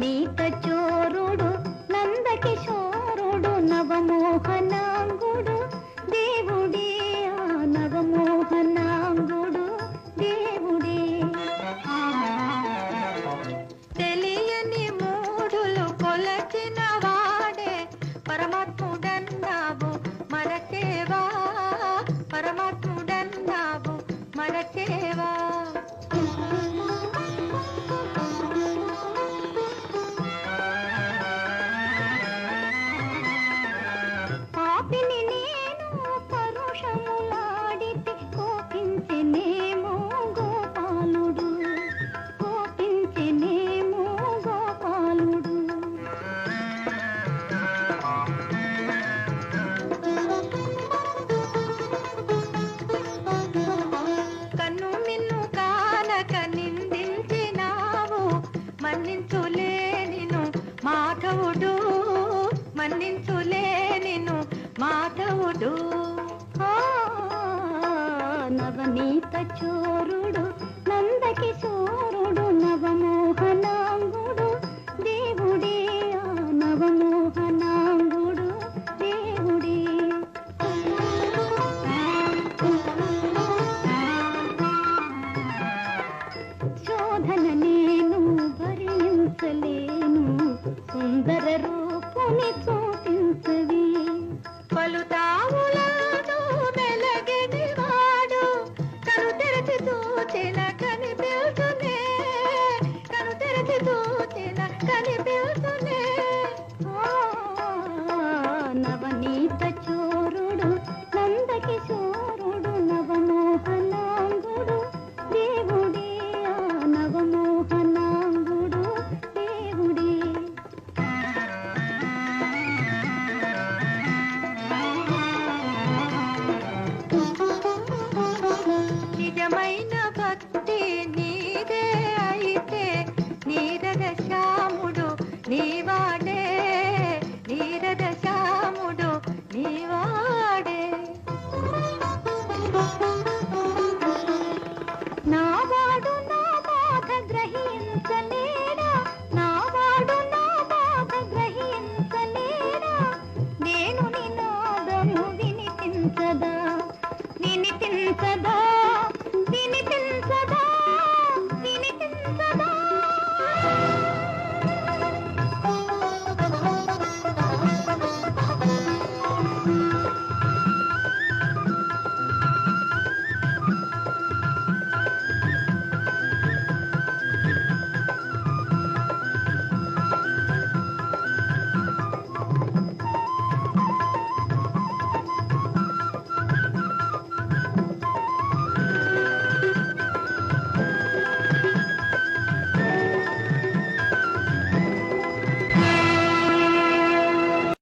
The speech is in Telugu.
నీత చోరుడు నందకిశోరుడు నవమోహనాంగ మన్నింతులే మాధవుడు. నవనీత చోరుడు నందకిశోరుడు నవమోహన్ नवनीत चू கண்ணு